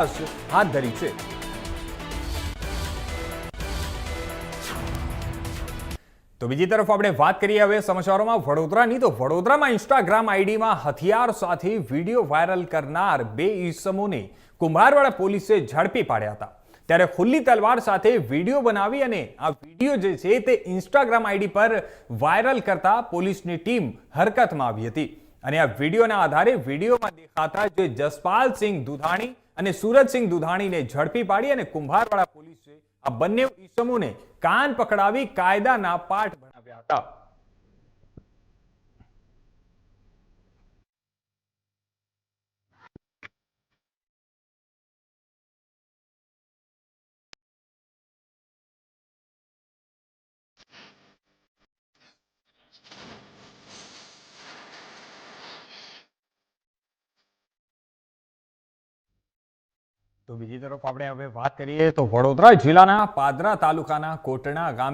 હાથ ધરી છે. તો બીજી તરફ આપણે વાત કરીએ હવે સમાચારોમાં વડોદરાની. તો વડોદરામાં ઇન્સ્ટાગ્રામ આઈડીમાં હથિયાર સાથે વીડિયો વાયરલ કરનાર બે ઈસમોને કુંભારવાડા પોલીસે ઝડપી પાડ્યા હતા. ત્યારે ખુલ્લી તલવાર સાથે વીડિયો બનાવી અને આ વીડિયો જે છે તે ઇન્સ્ટાગ્રામ આઈડી પર વાયરલ કરતા પોલીસની ટીમ હરકતમાં આવી હતી. અને આ વિડીયોના આધારે વિડીયોમાં દેખાતા જે જસપાલસિંહ દુધાણી અને સુરજસિંહ દુધાણીને ઝડપી પાડી અને કુંભારવાડા પોલીસે આ બંને ઈસમોને કાન પકડાવી કાયદાના પાઠ ભણાવ્યા હતા. તો બીજી તરફ આપણે હવે વાત કરીએ તો વડોદરા જિલ્લાના પાદરા તાલુકાના કોટણા ગામ